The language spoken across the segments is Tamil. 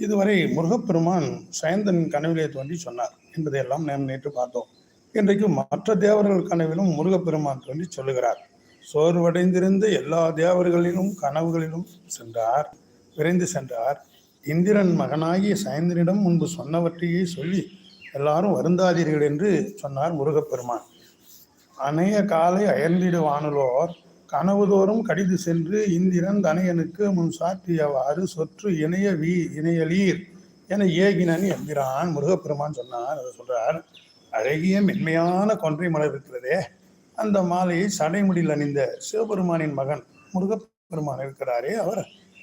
இதுவரை முருகப்பெருமான் சயந்தனின் கனவிலே தோன்றி சொன்னார். என்பதையெல்லாம் நாம் நேற்று பார்த்தோம். இன்றைக்கு மற்ற தேவர்கள் கனவிலும் முருகப்பெருமான் தோன்றி சொல்லுகிறார். சோர்வடைந்திருந்த எல்லா தேவர்களிலும் கனவுகளிலும் சென்றார் விரைந்து சென்றார். இந்திரன் மகனாகிய சயந்தனிடம் முன்பு சொன்னவற்றையே சொல்லி எல்லாரும் வருந்தாதீர்கள் என்று சொன்னார் முருகப்பெருமான். அணைய காலை அயர்ந்திடுவானுலோர் கனவுதோறும் கடிது சென்று இந்திரன் தனையனுக்கு முன் சாற்றியவாறு சொற்று இணைய வீ இணையலீர் என ஏகினன் என்கிறான். முருகப்பெருமான் சொன்னார் அதை சொல்றார் அழகிய மென்மையான கொன்றை மலர் இருக்கிறதே. அந்த மாலையை சடைமுடியில் அணிந்த சிவபெருமானின் மகன் முருகப்பெருமான் இருக்கிறாரே. அவர்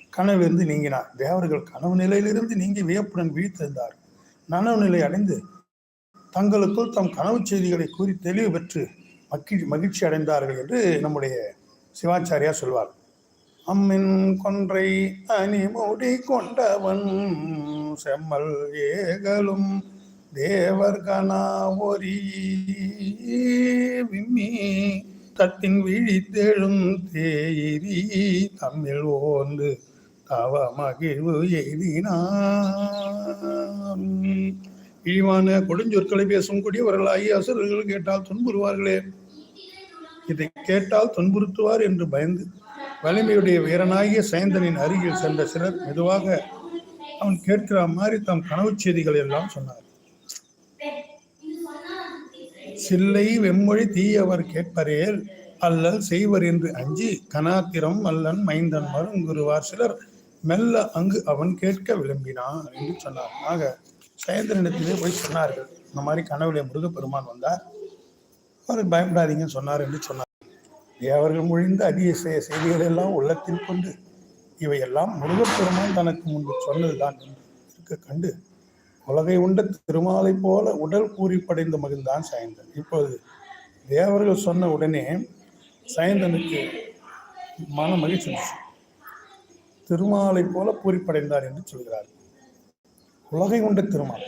கனவிலிருந்து நீங்கினார். தேவர்கள் கனவு நிலையிலிருந்து நீங்கி வியப்புடன் விழித்திருந்தார் நனவு நிலை அடைந்து தங்களுக்குள் தம் கனவு செய்திகளை கூறி தெளிவு பெற்று மகிழ்ச்சி மகிழ்ச்சி அடைந்தார்கள் என்று நம்முடைய சிவாச்சாரியா சொல்வார் அம்மின் கொன்றை அணிமுடி கொண்டவன் செம்மல் ஏகலும் தேவர்கனா ஒரி விம்மி தட்டின் விழித்தெழும் தேயிரி தம்மில் ஓந்து தவ மகிழ்வு எய்தினான். இழிவான கொடுஞ்சொற்களை பேசும் கூடியவர்களாகி அசுரர்கள் கேட்டால் துன்புறுவார்களே. இதை கேட்டால் துன்புறுத்துவார் என்று பயந்து வலிமையுடைய வீரனாகிய சயந்தனின் அருகில் சென்ற சிலர் மெதுவாக அவன் கேட்கிற மாதிரி தம் கனவு செய்திகள் எல்லாம் சொன்னார். சில்லை வெம்மொழி தீயவர் கேட்பரேல் அல்லல் செய்வர் என்று அஞ்சி கனாத்திரம் அல்லன் மைந்தன் மருங்குருவார் சிலர் மெல்ல அங்கு அவன் கேட்க விரும்பினான் என்று சொன்னார். ஆக சயந்திரனிடத்திலே போய் சொன்னார்கள் இந்த மாதிரி கனவுல முருகப்பெருமான் வந்தார். அவர் பயப்படாதீங்கன்னு சொன்னார் என்று சொன்னார். தேவர்கள் மொழிந்த அதிக செய்திகள் எல்லாம் உள்ளத்தில் கொண்டு இவையெல்லாம் முருகப்பெருமான் தனக்கு முன்பு சொன்னதுதான் என்று இருக்க கண்டு உலகை உண்ட திருமாலை போல உடல் கூறி படைந்த மகிழ்ந்தான் சாயந்தன். இப்போது தேவர்கள் சொன்ன உடனே சாயந்தனுக்கு மன மகிழ்ச்சி திருமாலை போல பூரிப்படைந்தார் என்று சொல்கிறார் உலகை உண்ட திருமால்.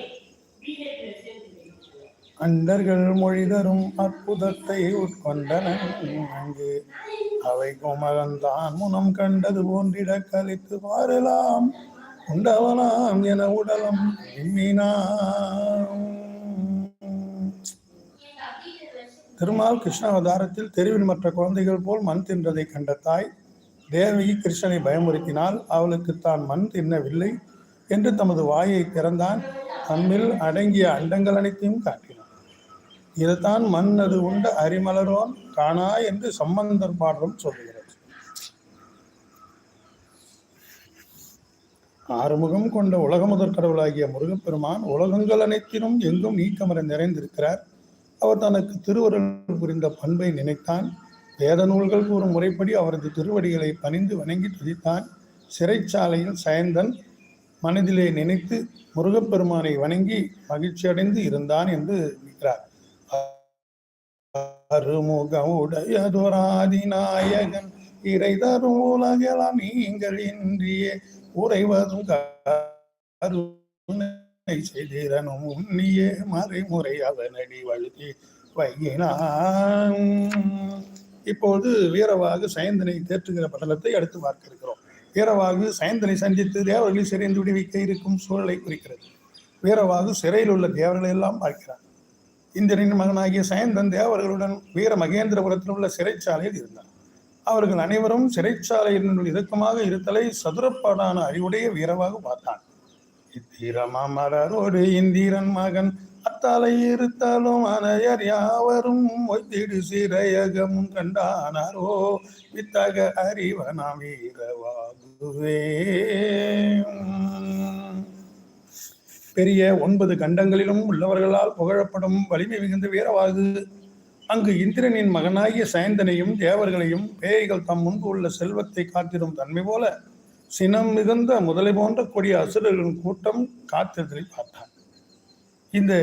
அண்டர்கள் மொழி தரும் அற்புதத்தை உட்கொண்டனன். அங்கு அவை குமரன்தான் முனம் கண்டது போன்றிட கழித்து பாரலாம் உண்டவனாம் என உடலம் திருமால் கிருஷ்ணாவதாரத்தில் தெருவின் தெருவில் மற்ற குழந்தைகள் போல் மண் தின்றதை கண்ட தாய் தேவகி கிருஷ்ணனை பயமுறுத்தினால் அவளுக்கு தான் மண் தின்னவில்லை என்று தமது வாயை திறந்தான். தம்மில் அடங்கிய அண்டங்கள் அனைத்தையும் காட்டினான். இதுதான் மண் அது உண்ட அரிமலரோன் காணா என்று சம்பந்தர் பாடலும் சொல்லுகிறது. ஆறுமுகம் கொண்ட உலக முதற் கடவுளாகிய முருகப்பெருமான் உலகங்கள் அனைத்திலும் எங்கும் நீக்கமர நிறைந்திருக்கிறார். அவர் தனக்கு திருவருள் புரிந்த பண்பை நினைத்தான். வேத நூல்கள் கூறும் முறைப்படி அவரது திருவடிகளை பணிந்து வணங்கி துதித்தான். சிறைச்சாலையில் சயந்தன் மனதிலே நினைத்து முருகப்பெருமானை வணங்கி மகிழ்ச்சியடைந்து இருந்தான் என்று இருக்கிறார் அருமுகவுடைய உடையதுராதி நாயகன் இறை தரும் உலகெல்லாம் நீங்கள் இன்றியே உறைவதும் கருணை செய்திரனும் உன்னியே மறைமுறை அதனடி வழுத்தி வையினான். இப்போது வீரவாகு சயந்தனை தேற்றுகிற படலத்தை அடுத்து பார்க்க இருக்கிறோம் வீரவாகு சயந்தனை சந்தித்து தேவர்களை சிறைந்து விடுவிக்க இருக்கும் சூழலை குறிக்கிறது. வீரவாகு சிறையில் உள்ள தேவர்களை எல்லாம் பார்க்கிறார் இந்திரனின் மகனாகிய சயந்தன் தேவர்களுடன் வீர மகேந்திரபுரத்தில் உள்ள சிறைச்சாலையில் இருந்தார். அவர்கள் அனைவரும் சிறைச்சாலையினுள் இறுக்கமாக இருத்தலை சதுரப்பாடான அறிவுடைய வீரவாக பார்த்தான். இத்திரமாமரோடு இந்திரன் மகன் அத்தாலை இருத்தாலும் அனையர் யாவரும் ஒத்திடு சிறையகமும் கண்டானாரோ வித்தக அறிவனாம் வீரவாகுவே. பெரிய ஒன்பது கண்டங்களிலும் உள்ளவர்களால் புகழப்படும் வலிமை மிகுந்த வீரவாகு. அங்கு இந்திரனின் மகனாகிய சயந்தனையும் தேவர்களையும் பேய்கள் தம் முன்பு உள்ள செல்வத்தை காத்திடும் தன்மை போல சினம் மிகுந்த முதலை போன்ற கொடிய அசுரர்களின் கூட்டம் காத்திருத்தலை பார்த்தான். இந்த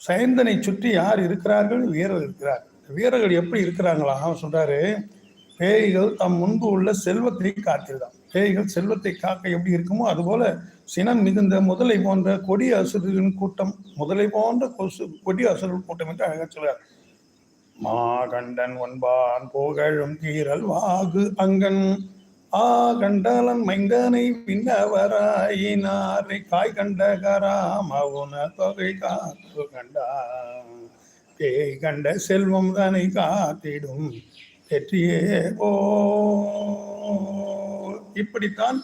சயந்தனை சுற்றி யார் இருக்கிறார்கள்? வீரர் இருக்கிறார். வீரர்கள் எப்படி இருக்கிறாங்களா அவன் சொல்றாரு பேய்கள் தம் முன்பு உள்ள செல்வத்தை காத்திருந்தான் பேய்கள் செல்வத்தை காக்க எப்படி இருக்குமோ அதுபோல சினம் மிகுந்த முதலை போன்ற கொடிய அசுரர்களின் கூட்டம் முதலை போன்ற கொசு கொடிய அசுரர்கள் கூட்டம் என்று அழகாக சொல்றார். மாகண்டன் ஒன்பான் புகழும் கீரல் வாகு அங்கன் ஆ கண்டலன் மைந்தனை விண்ணவராயினாரை காய் கண்ட கராமவுன தொகை காத்து கண்டா பேய் கண்ட செல்வம் தனை காத்திடும். வெற்றியே போ. இப்படித்தான்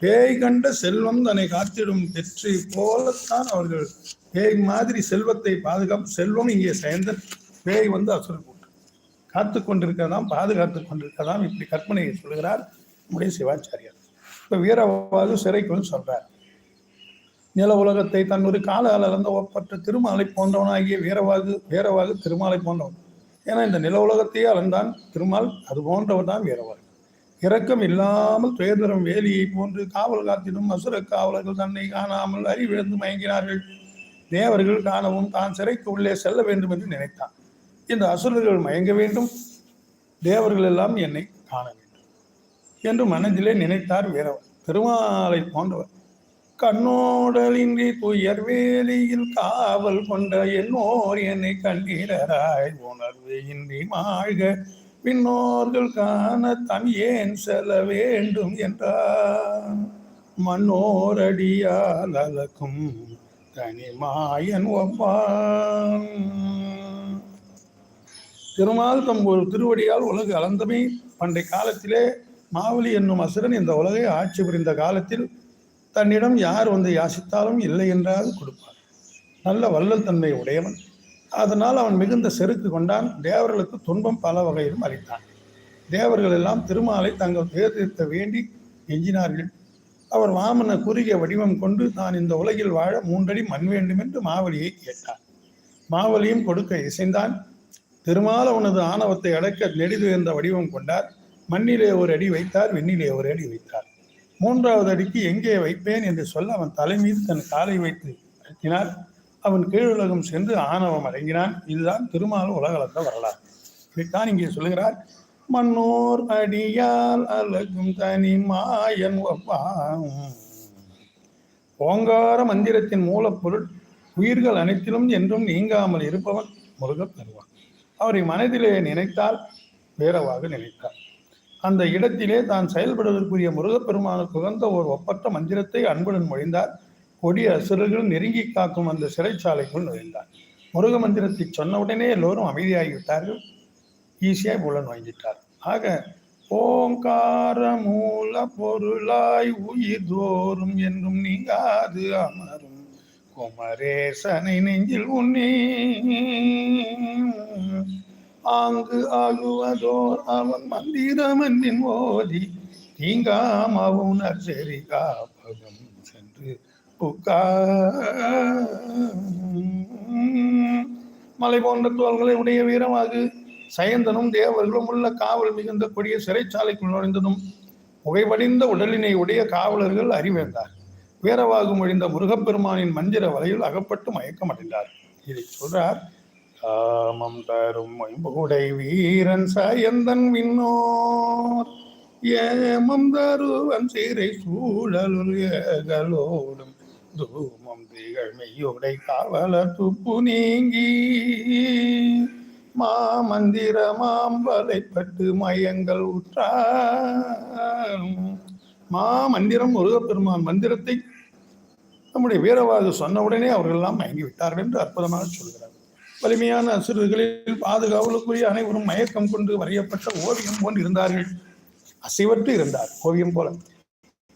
பேய் கண்ட செல்வம் தன்னை காத்திடும் வெற்றி போலத்தான் அவர்கள் பேய் மாதிரி செல்வத்தை பாதுகாப்பு செல்வம் இங்கே சேர்ந்த பேய் வந்து அசுர கூட்டு காத்து கொண்டிருக்கதாம் பாதுகாத்து கொண்டிருக்கதாம் இப்படி கற்பனையை சொல்கிறார் நம்முடைய சிவாச்சாரியார். இப்போ வீரவாகு சிறைக்குள் சொல்றார். நில உலகத்தை தன் ஒரு கால அளந்த ஒப்பற்ற திருமாலை போன்றவனாகிய வீரவாகு வீரவாகு திருமாலை போன்றவன். ஏன்னா இந்த நில உலகத்தையே அளந்தான் திருமால் அது போன்றவர் தான் வீரவர் இரக்கம் இல்லாமல் துயர்தரம் வேலியை போன்று காவல் காத்திடும் அசுர காவலர்கள் தன்னை காணாமல் அறிவிழந்து மயங்கினார்கள். தேவர்கள் காணவும் தான் சிறைக்கு உள்ளே செல்ல வேண்டும் என்று நினைத்தான். இந்த அசுரர்கள் மயங்க வேண்டும். தேவர்கள் எல்லாம் என்னை காண வேண்டும். என்று மனதிலே நினைத்தார் வீரவர் திருமாலை போன்றவர். கண்ணோடலின்றி துயர் வேலியில் காவல் கொண்ட என்னோர் என்னை கண்ணீரராய் உணர்வு இன்றி மாழ்க பின்னோர்கள் காண தன் ஏன் செல்ல வேண்டும் என்றார். மன்னோரடியால் அலக்கும் தனிமாயன் ஒப்பான். திருமால் தம் ஒரு திருவடியால் உலகு அளந்தமை. பண்டை காலத்திலே மாவலி என்னும் அசுரன் இந்த உலகை ஆட்சி புரிந்த காலத்தில் தன்னிடம் யார் வந்து யாசித்தாலும் இல்லை என்றால் கொடுப்பார் நல்ல வள்ளல் தன்மை உடையவன். அதனால் அவன் மிகுந்த செருக்கு கொண்டான். தேவர்களுக்கு துன்பம் பல வகையிலும் அளித்தான். தேவர்கள் எல்லாம் திருமாலை தங்கள் தேர்ந்தெடுத்த வேண்டி எஞ்சினார்கள். அவர் வாமன குறுகிய வடிவம் கொண்டு நான் இந்த உலகில் வாழ மூன்றடி மண் வேண்டும் என்று மாவலியை கேட்டார் மாவலியும் கொடுக்க இசைந்தான். திருமால உனது ஆணவத்தை அடக்க நெடிது என்ற வடிவம் கொண்டார். மண்ணிலே ஒரு அடி வைத்தார் விண்ணிலே ஒரு அடி வைத்தார். மூன்றாவது அடிக்கு எங்கே வைப்பேன் என்று சொல்ல அவன் தலை மீது தன் காலை வைத்து அழுத்தினார் அவன் கீழுலகம் சென்று ஆணவம் அடங்கினான். இதுதான் திருமால் உலகளந்த வரலாறு. இதைத்தான் இங்கே சொல்லுகிறார். மன்னோர் அடியால் அழகும் தனி மாயன் ஒப்பாம். ஓங்கார மந்திரத்தின் மூலப்பொருள் உயிர்கள் அனைத்திலும் என்றும் நீங்காமல் இருப்பவன் முருகப் பெறுவான் அவரை மனதிலே நினைத்தால் வேறவாக நினைத்தார். அந்த இடத்திலே தான் செயல்படுவதற்குரிய முருகப்பெருமானுக்கு உகந்த ஒரு ஒப்பற்ற மந்திரத்தை அன்புடன் மொழிந்தார். கொடிய அசுரர்கள் நெருங்கி காக்கும் அந்த சிறைச்சாலைக்குள் நுழைந்தார். முருக மந்திரத்தை உடனே எல்லோரும் அமைதியாகிவிட்டார்கள். ஈஸியாக புலன் வாங்கிட்டார். ஆக ஓங்கார மூல பொருளாய் உயிர் தோறும் என்றும் நீங்காது அமரும் குமரேசனை நெஞ்சில் உன்னே ஆங்கு ஆகுவதோர் அவன் மந்திரமன்னின் ஓதி தீங்காமவும் நற்செறி காப்பகம் சென்று புக்கா. மலை போன்ற தோள்களை உடைய வீரமாகு சயந்தனும் தேவர்களும் உள்ள காவல் மிகுந்த கொடிய சிறைச்சாலைக்குள் நுழைந்ததும் புகைவடிந்த உடலினை உடைய காவலர்கள் அறிவேந்தார். வீரவாகு மொழிந்த முருகப்பெருமானின் மந்திர வலையில் அகப்பட்டு மயக்கமடைந்தார். இதை சொல்றார் காமம் தரும் மைம்புடை வீரன் சாயந்தன் விண்ணோர். ஏமம் தருவன் சிறை சூழலுள் ஏகலோடும். தூமம் திகழ்மையுடை காவலர் துப்பு நீங்கி. மாமந்திர மாம்பலைப்பட்டு மயங்கள் உற்றார். மாமந்திரம் முருகப்பெருமான் மந்திரத்தை நம்முடைய வீரவாது சொன்னவுடனே அவர்கள் எல்லாம் மயங்கி விட்டார்கள் என்று அற்புதமாக சொல்கிறார். வலிமையான அசுரர்களில் பாதுகாவலுக்குரிய அனைவரும் மயக்கம் கொண்டு வரையப்பட்ட ஓவியம் போன்று இருந்தார்கள். அசைவற்று இருந்தார் ஓவியம் போல.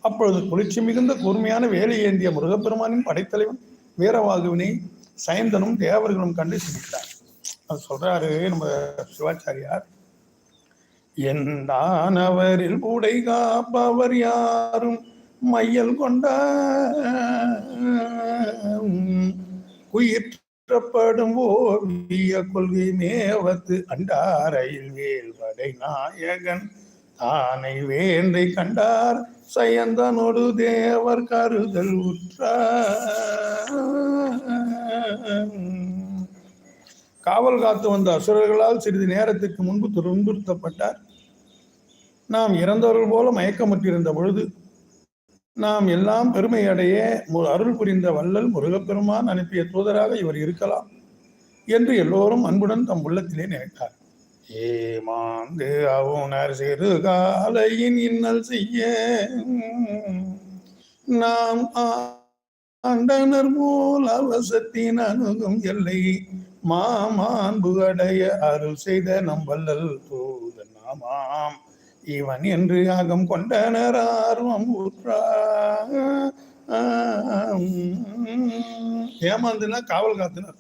அப்பொழுது குளிர்ச்சி மிகுந்த கூர்மையான வேலை ஏந்திய முருகப்பெருமானின் படைத்தலைவன் வீரவாகுவினை சயந்தனும் தேவர்களும் கண்டு சிரிக்கிறார் அது சொல்றாரு நம்ம சிவாச்சாரியார் எந்தானவரில் உடை காப்பவர் யாரும் மையல் கொண்ட குயிற்றப்படும் ஓவிய கொள்கை மேவத்து அண்டாரையில் வேல்வடை நாயகன். தானை வேண்டை கண்டார் சயந்தனோடு தேவர் கருதல் உற்றார் காவல் காத்து வந்த அசுரர்களால் சிறிது நேரத்திற்கு முன்பு துன்புறுத்தப்பட்டார். நாம் இறந்தவர்கள் போல மயக்கமுற்றிருந்த பொழுது நாம் எல்லாம் பெருமை அடைய மு- அருள் புரிந்த வள்ளல் முருகப்பெருமான் அனுப்பிய தூதராக இவர் இருக்கலாம் என்று எல்லோரும் அன்புடன் தம் உள்ளத்திலே நினைத்தார். ஏமாந்து அவுணர் சிறு காலையின் இன்னல் செய்ய நாம் ஆண்டனர் போல் அவசத்தின் அணுகும் எல்லை மாமான்பு அடைய அருள் செய்த நம்பல்லல் தூதன் நாமாம் இவன் என்று யாகம் கொண்டனர் ஆர்வம் உற்றா ஏமாந்துனா காவல் காத்தினர்.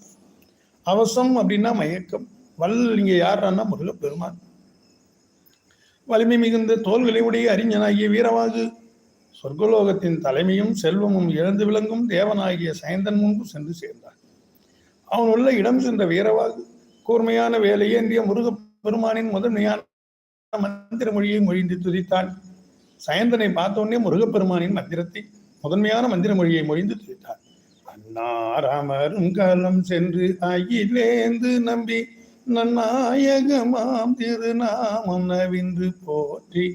அவசம் அப்படின்னா மயக்கம். வல் இங்க யாருன்னா பெருமான் வலிமை மிகுந்த தோள்களை உடைய அறிஞனாகிய வீரவாகு. சொர்க்கலோகத்தின் தலைமையும் செல்வமும் இழந்து விளங்கும் தேவனாகிய சயந்தன் முன்பு சென்று சேர்ந்தான் அவன் உள்ள இடம் சென்ற வீரவாகு. கூர்மையான வேலையேந்திய முருகப் பெருமானின் முதன்மையான மந்திர மொழியை மொழிந்து துதித்தான் சயந்தனை பார்த்தோன்னே முருகப்பெருமானின் மந்திரத்தை முதன்மையான மந்திர மொழியை மொழிந்து துதித்தான் அன்னாரமரும் காலம் சென்று அகிலேந்து நம்பி நன்னாயகமாம் திருநாமம் நவிந்து போற்றி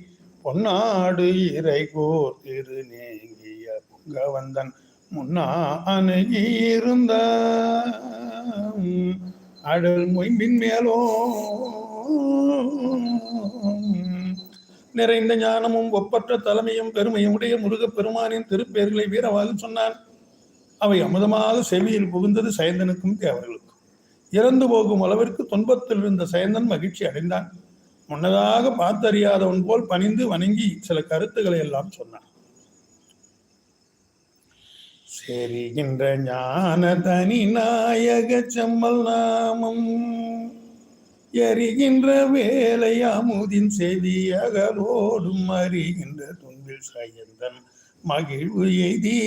பொன்னாடு இறை கோர் திரு நேங்கிய புங்கவந்தன் முன்னா அணுகியிருந்த அடல் மொய்மின் மேலோ நிறைந்த ஞானமும் ஒப்பற்ற தலைமையும் பெருமையும் உடைய முருகப் பெருமானின் திருப்பெயர்களை வீரவாக சொன்னான். அவை அமுதமாக செவியில் புகுந்தது சயந்தனுக்கும் தேவர்களுக்கும். இறந்து போகும் அளவிற்கு துன்பத்தில் இருந்த சயந்தன் மகிழ்ச்சி அடைந்தான். முன்னதாக பார்த்தறியாதவன் போல் பணிந்து வணங்கி சில கருத்துக்களை எல்லாம் சொன்னான். செரிகின்ற ஞான தனி நாயக செம்மல் நாமம். எரிகின்ற வேலை அமுதின் செய்தி அகலோடும் அறிகின்ற துன்பில் சாயந்தன் மகிழ்வு எய்தி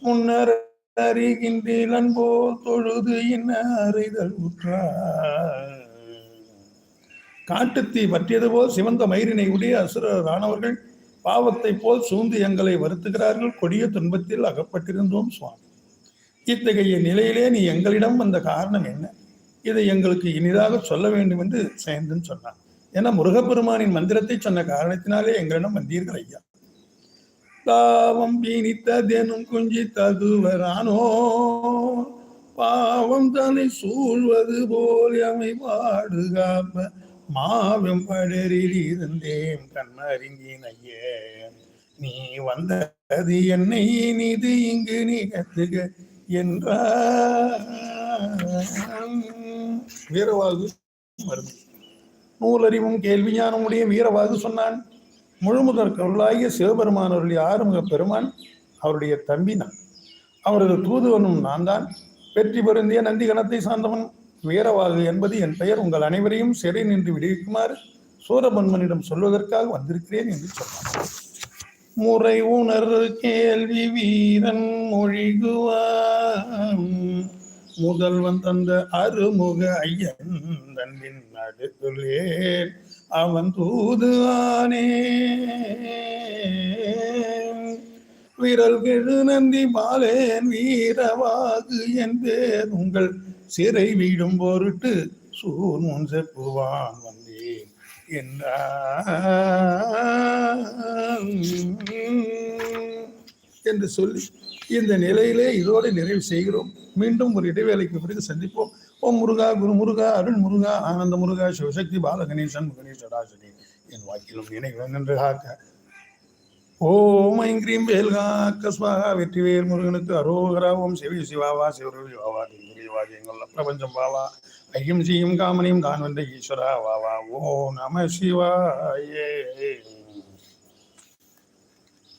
முன்னர் அறிகின்றீலன் போல் தொழுது என்ன அறிதல் உற்றார். காட்டுத்தீ பற்றியது போல் சிவந்த மயிரினை உடைய அசுரரானவர்கள் பாவத்தை போல் சூழ்ந்து எங்களை வருத்துகிறார்கள். கொடிய துன்பத்தில் அகப்பட்டிருந்தோம் சுவாமி. இத்தகைய நிலையிலே நீ எங்களிடம் வந்த காரணம் என்ன? இதை எங்களுக்கு இனிதாக சொல்ல வேண்டும் என்று சேந்தன் சொன்னான். ஏன்னா முருகப்பெருமானின் மந்திரத்தை சொன்ன காரணத்தினாலே எங்களிடம் வந்தீர்கள் ஐயா. தாவம் பீனித்ததெனும் குஞ்சி ததுவரானோ பாவம் தன்னை சூழ்வது போல் அமை பாடுகாப்ப மாவெம் படரில் இருந்தேன் கண்ணறிஞ்சின் ஐயே நீ வந்தது என்னை நீது இங்கு நிகத்துக கத்துக வீரவாகு மருந்து நூலறிவும் கேள்வி ஞானமுடைய வீரவாகு சொன்னான். முழுமுதற் கருளாகிய சிவபெருமான் அவருடைய ஆறுமுக பெருமான் அவருடைய தம்பி நான். அவரது தூதுவனும் நான் தான் வெற்றி பொருந்திய நந்தி கணத்தை சார்ந்தவன் வீரவாகு என்பது என் பெயர். உங்கள் அனைவரையும் சிறை நின்று விடுவிக்குமாறு சூரபன்மனிடம் சொல்வதற்காக வந்திருக்கிறேன் என்று சொன்னான். முறை உணர் கேள்வி வீரன் மொழிகுவான். முதல்வன் தந்த அருமுக ஐயன் தன்பின் அடுத்துள்ளேன் அவன் தூதுவானே? விரல் கெழு நந்தி மாலேன் வீரவாகு என் பேர் உங்கள் சிறை வீடும் பொருட்டு சூர் முன் செப்புவான். வந்தேன் என்று சொல்லி இந்த நிலையிலே இதோடு நிறைவு செய்கிறோம். மீண்டும் ஒரு இடைவேளைக்கு பிறகு சந்திப்போம். ஓம் முருகா குரு முருகா அருள் முருகா ஆனந்த முருகா சிவசக்தி பாலகணேசன் கணேஷ் சடாசனி என் வாக்கிலும் நினைவுடன் என்று காக்க ஓம் ஐங்கிரீம் வேல்கா காக்க. வெற்றி வெற்றிவேல் முருகனுக்கு அரோகரா. ஓம் சிவி சிவாவா சிவரு சிவாவா திங்கிரிவா எங்கள் பிரபஞ்சம் வாவா ஐயம் செய்யும் காமனையும் தான் வந்த ஈஸ்வரா. வா வா ஓ நம சிவாயே.